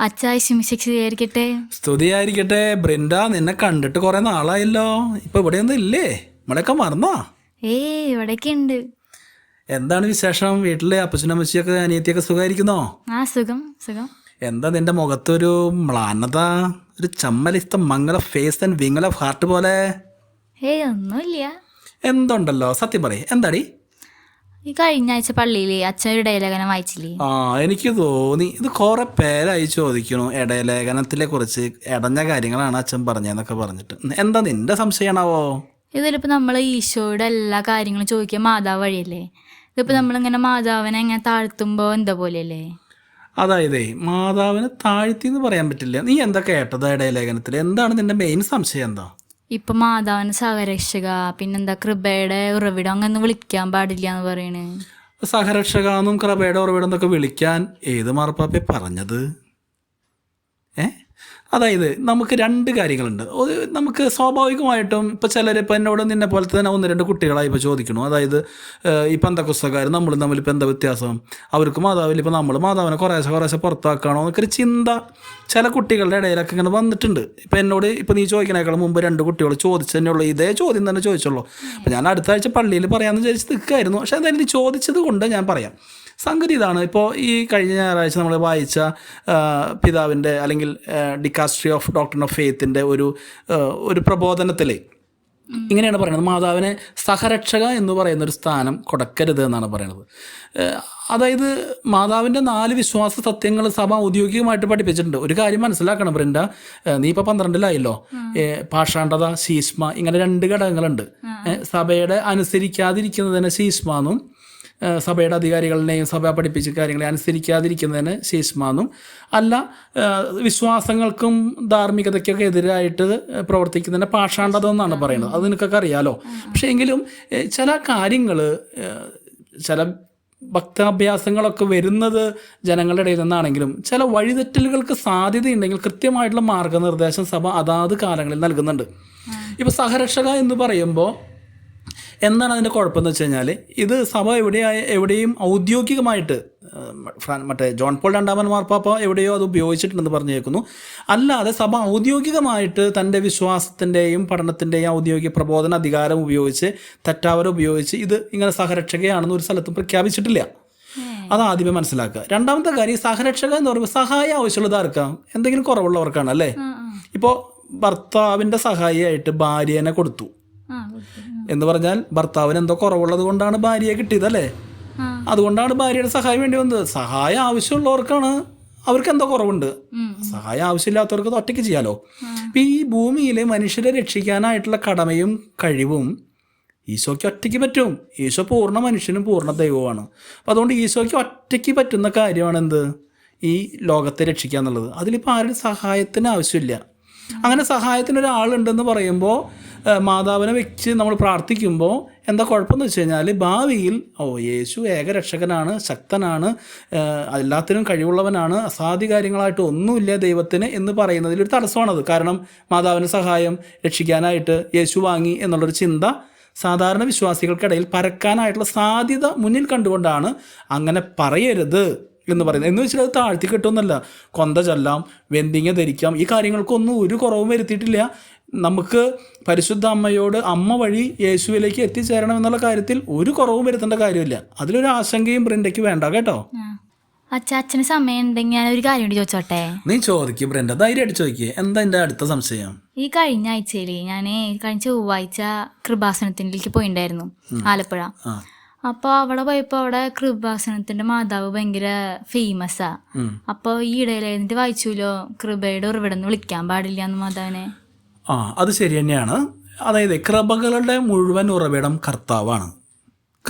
അച്ചാശിമിശിയായിരിക്കട്ടെ സ്തുതിയായിരിക്കട്ടെ. ബ്രിൻഡ നിന്നെ കണ്ടിട്ട് കുറെ നാളായല്ലോ. ഇപ്പൊ ഇവിടെയൊന്നും ഇല്ലേ? ഇവിടെയൊക്കെ മറന്നോ? ഏ ഇവിടേക്ക് ഉണ്ട് എന്താണ് വിശേഷം? വീട്ടിലെ അപ്പച്ചനും അമ്മച്ചിയൊക്കെ അനിയത്തിയൊക്കെ സുഖമായിരിക്കുന്നോ ആ സുഖം സുഖം. എന്താ നിന്റെ മുഖത്തൊരു മ്ലാനത? ഒരു ചമ്മലിസ്ത മംഗള ഫേസ് ആൻഡ് വിങ്ങൽ ഓഫ് ഹാർട്ട് പോലെ. ഏയ് ഒന്നുമില്ല. എന്തുണ്ടല്ലോ? സത്യം പറയ്. എന്താടി? ഈ കഴിഞ്ഞ ആഴ്ച പള്ളിയിലെ അച്ഛൻ ഒരു ഡയലോഗനം വായിച്ചില്ലേ? ആ എനിക്ക് തോന്നി. ഇത് കുറെ പേരായി ചോദിക്കണു. ഇടയലേഖനത്തിലെ കുറിച്ച് ഇടഞ്ഞ കാര്യങ്ങളാണ് അച്ഛൻ പറഞ്ഞതെന്നൊക്കെ പറഞ്ഞിട്ട്. എന്താ നിന്റെ സംശയമാണാവോ? ഇതിലിപ്പോ നമ്മൾ ഈശോയുടെ എല്ലാ കാര്യങ്ങളും ചോദിക്കുക മാതാവ് വഴിയല്ലേ? ഇതിപ്പോ നമ്മളിങ്ങനെ മാതാവിനെ ഇങ്ങനെ താഴ്ത്തുമ്പോ എന്താ പോലെയല്ലേ? അതായതേ മാതാവിനെ താഴ്ത്തി എന്ന് പറയാൻ പറ്റില്ല. നീ എന്താ കേട്ടത് ഇടയലേഖനത്തിൽ എന്താണ് നിന്റെ മെയിൻ സംശയം എന്താ? ഇപ്പൊ മാതാവിന് സഹരക്ഷക പിന്നെന്താ കൃപയുടെ ഉറവിടം അങ്ങനെ വിളിക്കാൻ പാടില്ല എന്ന് പറയണേ. സഹരക്ഷക എന്നും കൃപയുടെ ഉറവിടം എന്നൊക്കെ വിളിക്കാൻ ഏത് മാർപ്പാപ്പെ പറഞ്ഞത്? ഏ? അതായത് നമുക്ക് രണ്ട് കാര്യങ്ങളുണ്ട്. നമുക്ക് സ്വാഭാവികമായിട്ടും ഇപ്പോൾ ചിലർ ഇപ്പോൾ എന്നോട് നിന്നെ പോലെ തന്നെ ഒന്ന് രണ്ട് കുട്ടികളായി ഇപ്പോൾ ചോദിക്കണു അതായത് ഈ പുസ്തകക്കാർ നമ്മൾ തമ്മിൽ ഇപ്പോൾ എന്താ വ്യത്യാസം? അവർക്ക് മാതാവിൽ ഇപ്പോൾ നമ്മൾ മാതാവിനെ കുറേശ്ശെ കുറേശ്ശെ പുറത്താക്കണോ എന്നൊക്കെ ഒരു ചിന്ത ചില കുട്ടികളുടെ ഇടയിലൊക്കെ ഇങ്ങനെ വന്നിട്ടുണ്ട്. ഇപ്പോൾ എന്നോട് ഇപ്പോൾ നീ ചോദിക്കണേക്കാൾ മുമ്പ് രണ്ട് കുട്ടികൾ ചോദിച്ചു തന്നെയുള്ളൂ ഇതേ ചോദ്യം തന്നെ ചോദിച്ചുള്ളൂ. അപ്പോൾ ഞാൻ അടുത്ത ആഴ്ച പള്ളിയിൽ പറയാമെന്ന് വിചാരിച്ച് നിൽക്കായിരുന്നു പക്ഷേ നീ ചോദിച്ചത് കൊണ്ട് ഞാൻ പറയാം. സംഗതി ഇതാണ്. ഇപ്പോൾ ഈ കഴിഞ്ഞ ഞായറാഴ്ച നമ്മൾ വായിച്ച പിതാവിന്റെ അല്ലെങ്കിൽ ഡിക്കാസ്ട്രി ഓഫ് ഡോക്ടർ ഓഫ് ഫെയ്ത്തിന്റെ ഒരു ഒരു പ്രബോധനത്തിൽ ഇങ്ങനെയാണ് പറയുന്നത്. മാതാവിനെ സഹരക്ഷക എന്ന് പറയുന്ന ഒരു സ്ഥാനം കൊടുക്കരുത് എന്നാണ് പറയുന്നത്. അതായത് മാതാവിന്റെ നാല് വിശ്വാസ സത്യങ്ങൾ സഭ ഔദ്യോഗികമായിട്ട് പഠിപ്പിച്ചിട്ടുണ്ട്. ഒരു കാര്യം മനസ്സിലാക്കണം ബ്രിൻഡ നീ ഇപ്പോൾ പന്ത്രണ്ടിലായല്ലോ. പാഷാണ്ഡത ശീഷ്മ ഇങ്ങനെ രണ്ട് ഘടകങ്ങളുണ്ട്. സഭയുടെ അനുസരിക്കാതിരിക്കുന്നതിനെ ശീഷ്മ എന്നും സഭയുടെ അധികാരികളുടെയും സഭ പഠിപ്പിച്ച കാര്യങ്ങളെ അനുസരിക്കാതിരിക്കുന്നതിന് ശേഷമാണെന്നും അല്ല വിശ്വാസങ്ങൾക്കും ധാർമ്മികതയ്ക്കൊക്കെ എതിരായിട്ട് പ്രവർത്തിക്കുന്നതിന് പാഷാണ്ടതെന്നാണ് പറയുന്നത്. അത് നിനക്കൊക്കെ അറിയാലോ? പക്ഷേ എങ്കിലും ചില കാര്യങ്ങൾ ചില ഭക്താഭ്യാസങ്ങളൊക്കെ വരുന്നത് ജനങ്ങളുടെ ഇടയിൽ നിന്നാണെങ്കിലും ചില വഴിതെറ്റലുകൾക്ക് സാധ്യതയുണ്ടെങ്കിൽ കൃത്യമായിട്ടുള്ള മാർഗനിർദ്ദേശം സഭ അതാത് കാലങ്ങളിൽ നൽകുന്നുണ്ട്. ഇപ്പോൾ സഹരക്ഷക എന്ന് പറയുമ്പോൾ എന്താണ് അതിന്റെ കുഴപ്പമെന്ന് വെച്ച് കഴിഞ്ഞാൽ ഇത് സഭ എവിടെയായ എവിടെയും ഔദ്യോഗികമായിട്ട് മറ്റേ ജോൺ പോൾ രണ്ടാമൻ മാർപ്പാപ്പ എവിടെയോ അത് ഉപയോഗിച്ചിട്ടുണ്ടെന്ന് പറഞ്ഞേക്കുന്നു അല്ലാതെ സഭ ഔദ്യോഗികമായിട്ട് തന്റെ വിശ്വാസത്തിന്റെയും പഠനത്തിന്റെയും ഔദ്യോഗിക പ്രബോധന അധികാരം ഉപയോഗിച്ച് തെറ്റാവരം ഉപയോഗിച്ച് ഇത് ഇങ്ങനെ സഹരക്ഷകയാണെന്ന് ഒരു സ്ഥലത്തും പ്രഖ്യാപിച്ചിട്ടില്ല. അത് ആദ്യമേ മനസ്സിലാക്കുക. രണ്ടാമത്തെ കാര്യം സഹരക്ഷക എന്ന് പറയുമ്പോൾ സഹായം ആവശ്യമുള്ളത് ആർക്കാം? എന്തെങ്കിലും കുറവുള്ളവർക്കാണ് അല്ലേ? ഇപ്പോൾ ഭർത്താവിന്റെ സഹായിയായിട്ട് ഭാര്യേനെ കൊടുത്തു. എന്ന് പറഞ്ഞാൽ ഭർത്താവിന് എന്തോ കുറവുള്ളത് കൊണ്ടാണ് ഭാര്യയെ കിട്ടിയതല്ലേ. അതുകൊണ്ടാണ് ഭാര്യയുടെ സഹായം വേണ്ടി വന്നത്. സഹായം ആവശ്യമുള്ളവർക്കാണ് അവർക്ക് എന്തോ കുറവുണ്ട്. സഹായം ആവശ്യമില്ലാത്തവർക്ക് ഒറ്റയ്ക്ക് ചെയ്യാലോ? അപ്പം ഈ ഭൂമിയിലെ മനുഷ്യരെ രക്ഷിക്കാനായിട്ടുള്ള കടമയും കഴിവും ഈശോയ്ക്ക് ഒറ്റയ്ക്ക് പറ്റും. ഈശോ പൂർണ മനുഷ്യനും പൂർണ ദൈവമാണ് അപ്പം അതുകൊണ്ട് ഈശോയ്ക്ക് ഒറ്റയ്ക്ക് പറ്റുന്ന കാര്യമാണ് എന്ത് ഈ ലോകത്തെ രക്ഷിക്കുക എന്നുള്ളത്. അതിലിപ്പോൾ ആരുടെ സഹായത്തിന് ആവശ്യമില്ല. അങ്ങനെ സഹായത്തിന് ഒരാളുണ്ടെന്ന് പറയുമ്പോൾ മാതാവിനെ വെച്ച് നമ്മൾ പ്രാർത്ഥിക്കുമ്പോൾ എന്താ കുഴപ്പമെന്ന് വെച്ച് കഴിഞ്ഞാൽ ഭാവിയിൽ ഓ യേശു ഏകരക്ഷകനാണ് ശക്തനാണ് എല്ലാത്തിനും കഴിവുള്ളവനാണ് അസാധ്യ കാര്യങ്ങളായിട്ട് ഒന്നുമില്ല ദൈവത്തിന് എന്ന് പറയുന്നതിൽ ഒരു തടസ്സമാണത് കാരണം മാതാവിന്റെ സഹായം രക്ഷിക്കാനായിട്ട് യേശു വാങ്ങി എന്നുള്ളൊരു ചിന്ത സാധാരണ വിശ്വാസികൾക്കിടയിൽ പരക്കാനായിട്ടുള്ള സാധ്യത മുന്നിൽ കണ്ടുകൊണ്ടാണ് അങ്ങനെ പറയരുത് എന്ന് പറയുന്നത്. എന്ന് വെച്ചാൽ അത് താഴ്ത്തി കിട്ടുമെന്നല്ല. കൊന്ത ചൊല്ലാം വെന്തിങ്ങ ധരിക്കാം ഈ കാര്യങ്ങൾക്കൊന്നും ഒരു കുറവും വരുത്തിയിട്ടില്ല. നമുക്ക് പരിശുദ്ധ അമ്മയോട് അമ്മ വഴി യേശുവിലേക്ക് എത്തിച്ചേരണം എന്നുള്ള കാര്യത്തിൽ ഒരു കുറവും വരുത്തേണ്ട കാര്യമില്ല. അതിലൊരു ആശങ്കയും ബ്രിൻഡയ്ക്ക് വേണ്ട കേട്ടോ? അച്ഛന് സമയം ഉണ്ടെങ്കിൽ ഞാൻ ഒരു കാര്യം ചോദിച്ചോട്ടെ? നീ ചോദിക്കും ബ്രിൻഡ ധൈര്യമായിട്ട് ചോദിക്കുക എന്താ എന്റെ അടുത്ത സംശയം? ഈ കഴിഞ്ഞ ആഴ്ചയിൽ ഞാൻ കഴിഞ്ഞ ചൊവ്വാഴ്ച കൃപാസനത്തിലേക്ക് പോയിണ്ടായിരുന്നു ആലപ്പുഴ. അപ്പൊ അപ്പോൾ അവിടെ പോയപ്പോൾ അവിടെ കൃപാസനത്തിന്റെ മാതാവ് ഭയങ്കര ഫേമസാ അപ്പൊ അപ്പോൾ ഈ ഇടയിലായിരുന്നിട്ട് വായിച്ചുല്ലോ കൃപയുടെ ഉറവിടം വിളിക്കാൻ പാടില്ല എന്ന് മാതാവിനെ. ആ അത് ശരി തന്നെയാണ്. അതായത് കൃപകളുടെ മുഴുവൻ ഉറവിടം കർത്താവാണ്.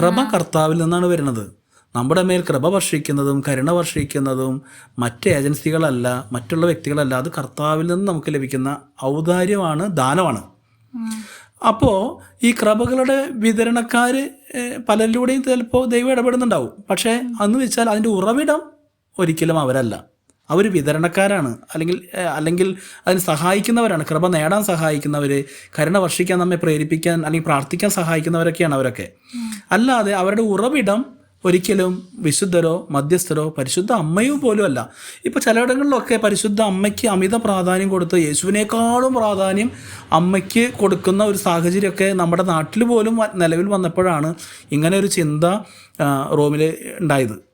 കൃപ കർത്താവിൽ നിന്നാണ് വരുന്നത്. നമ്മുടെ മേൽ കൃപ വർഷിക്കുന്നതും കരുണ വർഷിക്കുന്നതും മറ്റ് ഏജൻസികളല്ല മറ്റുള്ള വ്യക്തികളല്ല അത് കർത്താവിൽ നിന്ന് നമുക്ക് ലഭിക്കുന്ന ഔദാര്യമാണ് ദാനമാണ്. അപ്പോൾ ഈ കൃപകളുടെ വിതരണക്കാർ പലരിലൂടെയും ചിലപ്പോൾ ദൈവം ഇടപെടുന്നുണ്ടാവും. പക്ഷേ അന്ന് വെച്ചാൽ അതിന്റെ ഉറവിടം ഒരിക്കലും അവരല്ല. അവർ വിതരണക്കാരാണ്. അല്ലെങ്കിൽ അല്ലെങ്കിൽ അതിന് സഹായിക്കുന്നവരാണ്. കൃപ നേടാൻ സഹായിക്കുന്നവർ കരുണ വർഷിക്കാൻ നമ്മെ പ്രേരിപ്പിക്കാൻ അല്ലെങ്കിൽ പ്രാർത്ഥിക്കാൻ സഹായിക്കുന്നവരൊക്കെയാണ് അവരൊക്കെ. അല്ലാതെ അവരുടെ ഉറവിടം ഒരിക്കലും വിശുദ്ധരോ മധ്യസ്ഥരോ പരിശുദ്ധ അമ്മയോ പോലും അല്ല. ഇപ്പോൾ ചിലയിടങ്ങളിലൊക്കെ പരിശുദ്ധ അമ്മയ്ക്ക് അമിത പ്രാധാന്യം കൊടുത്ത് യേശുവിനേക്കാളും പ്രാധാന്യം അമ്മയ്ക്ക് കൊടുക്കുന്ന ഒരു സാഹചര്യമൊക്കെ നമ്മുടെ നാട്ടിൽ പോലും നിലവിൽ വന്നപ്പോഴാണ് ഇങ്ങനെ ഒരു ചിന്ത റോമിൽ ഉണ്ടായത്.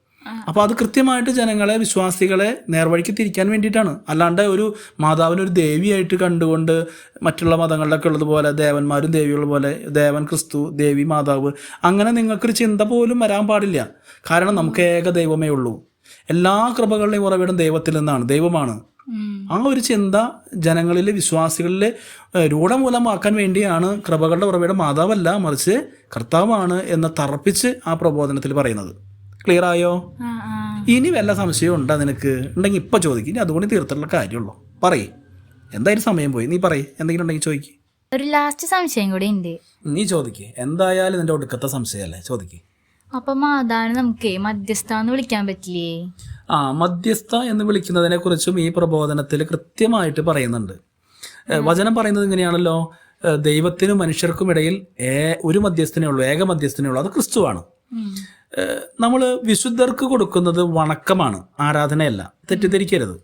അപ്പോൾ അത് കൃത്യമായിട്ട് ജനങ്ങളെ വിശ്വാസികളെ നേർവഴിക്ക് തിരിക്കാൻ വേണ്ടിയിട്ടാണ്. അല്ലാണ്ട് ഒരു മാതാവിനെ ഒരു ദേവിയായിട്ട് കണ്ടുകൊണ്ട് മറ്റുള്ള മതങ്ങളിലൊക്കെ ഉള്ളതുപോലെ ദേവന്മാരും ദേവികളും പോലെ ദേവൻ ക്രിസ്തു ദേവി മാതാവ് അങ്ങനെ നിങ്ങൾക്കൊരു ചിന്ത പോലും വരാൻ പാടില്ല. കാരണം നമുക്ക് ഏക ദൈവമേ ഉള്ളൂ. എല്ലാ കൃപകളുടെയും ഉറവിടം ദൈവത്തിൽ നിന്നാണ് ദൈവമാണ്. ആ ഒരു ചിന്ത ജനങ്ങളിലെ വിശ്വാസികളിലെ ഏഹ്, രൂഢമൂലമാക്കാൻ വേണ്ടിയാണ് കൃപകളുടെ ഉറവിടം മാതാവല്ല മറിച്ച് കർത്താവാണ് എന്ന് തറപ്പിച്ച് ആ പ്രബോധനത്തിൽ പറയുന്നത്. ക്ലിയർ ആയോ? ഇനി വല്ല സംശയം ഉണ്ടോ നിനക്ക്? ഉണ്ടെങ്കിൽ ഇപ്പം ചോദിക്കും. ഇനി അതുകൊണ്ട് തീർത്തുള്ള കാര്യമുള്ളൂ. പറയേ. എന്തായാലും സമയം പോയി. നീ പറയേ. എന്തെങ്കിലും ഉണ്ടെങ്കിൽ ചോദിക്ക്. ഒരു ലാസ്റ്റ് സംശയം കൂടി ഉണ്ട് നീ ചോദിക്ക്. എന്തായാലും നിന്റെ ഒടുക്കത്തെ സംശയമല്ലേ? ചോദിക്ക്. അപ്പൊ മാതാവിനെ നമുക്ക് മധ്യസ്ഥ എന്ന് വിളിക്കാൻ പറ്റില്ലേ? ആ മധ്യസ്ഥ എന്ന് വിളിക്കുന്നതിനെ കുറിച്ചും ഈ പ്രബോധനത്തിൽ കൃത്യമായിട്ട് പറയുന്നുണ്ട്. വചനം പറയുന്നത് ഇങ്ങനെയാണല്ലോ. ദൈവത്തിനും മനുഷ്യർക്കും ഇടയിൽ ഏ- ഒരു മധ്യസ്ഥനേ ഉള്ളൂ. ഏക മധ്യസ്ഥനേ ഉള്ളൂ. അത് ക്രിസ്തുവാണ്. നമ്മൾ വിശുദ്ധർക്ക് കൊടുക്കുന്നത് വണക്കമാണ് ആരാധനയല്ല തെറ്റിദ്ധരിക്കരുത്.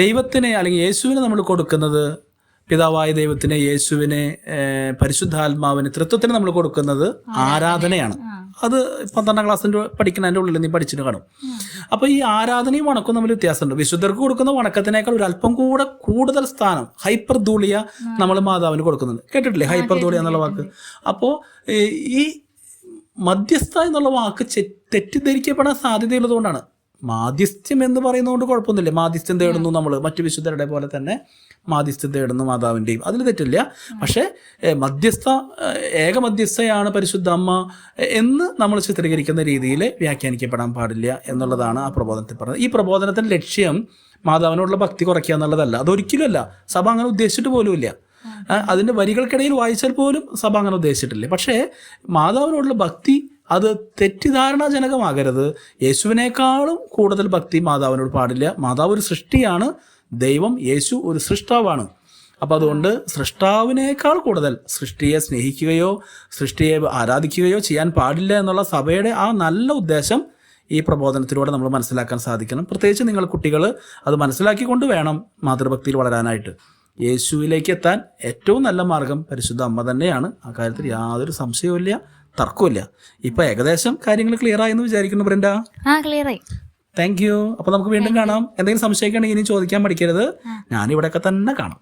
ദൈവത്തിനെ അല്ലെങ്കിൽ യേശുവിനെ നമ്മൾ കൊടുക്കുന്നത് പിതാവായ ദൈവത്തിനെ യേശുവിനെ പരിശുദ്ധാത്മാവിന് തൃത്വത്തിന് നമ്മൾ കൊടുക്കുന്നത് ആരാധനയാണ്. അത് പന്ത്രണ്ടാം ക്ലാസ്സിന്റെ പഠിക്കുന്നതിന്റെ ഉള്ളിൽ നീ പഠിച്ചിട്ട് കാണും. അപ്പോൾ ഈ ആരാധനയും വണക്കും തമ്മിൽ വ്യത്യാസമുണ്ട്. വിശുദ്ധർക്ക് കൊടുക്കുന്ന വണക്കത്തിനേക്കാൾ ഒരു അല്പം കൂടെ കൂടുതൽ സ്ഥാനം ഹൈപ്പർ ധൂളിയ നമ്മൾ മാതാവിന് കൊടുക്കുന്നുണ്ട്. കേട്ടിട്ടില്ലേ? ഹൈപ്പർ ധൂളിയ എന്നുള്ള വാക്ക്? അപ്പോൾ ഈ മധ്യസ്ഥ എന്നുള്ള വാക്ക് തെറ്റിദ്ധരിക്കപ്പെടാൻ സാധ്യതയുള്ളതുകൊണ്ടാണ്. മാധ്യസ്ഥ്യം എന്ന് പറയുന്നതുകൊണ്ട് കുഴപ്പമൊന്നുമില്ല. മാധ്യസ്ഥ്യം തേടുന്നു നമ്മൾ മറ്റു വിശുദ്ധരുടെ പോലെ തന്നെ മാധ്യസ്ഥ്യം തേടുന്നു മാതാവിന്റെയും അതിൽ തെറ്റില്ല. പക്ഷേ മധ്യസ്ഥ ഏക മധ്യസ്ഥയാണ് പരിശുദ്ധ അമ്മ എന്ന് നമ്മൾ ചിത്രീകരിക്കുന്ന രീതിയിൽ വ്യാഖ്യാനിക്കപ്പെടാൻ പാടില്ല എന്നുള്ളതാണ് ആ പ്രബോധനത്തിൽ പറയുന്നത് ഈ പ്രബോധനത്തിന്റെ ലക്ഷ്യം മാതാവിനോടുള്ള ഭക്തി കുറയ്ക്കുക എന്നുള്ളതല്ല. അതൊരിക്കലുമല്ല സഭ അങ്ങനെ ഉദ്ദേശിച്ചിട്ട് പോലുമില്ല. അതിന്റെ വരികൾക്കിടയിൽ വായിച്ചാൽ പോലും സഭ അങ്ങനെ ഉദ്ദേശിച്ചിട്ടില്ല. പക്ഷേ മാതാവിനോടുള്ള ഭക്തി അത് തെറ്റിദ്ധാരണാജനകമാകരുത്. യേശുവിനേക്കാളും കൂടുതൽ ഭക്തി മാതാവിനോട് പാടില്ല. മാതാവ് ഒരു സൃഷ്ടിയാണ്. ദൈവം യേശു ഒരു സൃഷ്ടാവാണ്. അപ്പം അതുകൊണ്ട് സൃഷ്ടാവിനേക്കാൾ കൂടുതൽ സൃഷ്ടിയെ സ്നേഹിക്കുകയോ സൃഷ്ടിയെ ആരാധിക്കുകയോ ചെയ്യാൻ പാടില്ല എന്നുള്ള സഭയുടെ ആ നല്ല ഉദ്ദേശം ഈ പ്രബോധനത്തിലൂടെ നമ്മൾ മനസ്സിലാക്കാൻ സാധിക്കണം. പ്രത്യേകിച്ച് നിങ്ങൾ കുട്ടികൾ അത് മനസ്സിലാക്കിക്കൊണ്ട് വേണം മാതൃഭക്തിയിൽ വളരാനായിട്ട്. യേശുവിലേക്ക് എത്താൻ ഏറ്റവും നല്ല മാർഗം പരിശുദ്ധ അമ്മ തന്നെയാണ്. ആ കാര്യത്തിൽ യാതൊരു സംശയവുമില്ല തർക്കമില്ല ഇപ്പൊ ഏകദേശം കാര്യങ്ങൾ ക്ലിയർ ആയെന്ന് വിചാരിക്കുന്നു ബ്രണ്ട താങ്ക് യു അപ്പൊ നമുക്ക് വീണ്ടും കാണാം. എന്തെങ്കിലും സംശയിക്കണമെങ്കിൽ ഇനി ചോദിക്കാൻ പഠിക്കരുത് ഞാനിവിടെയൊക്കെ തന്നെ കാണാം.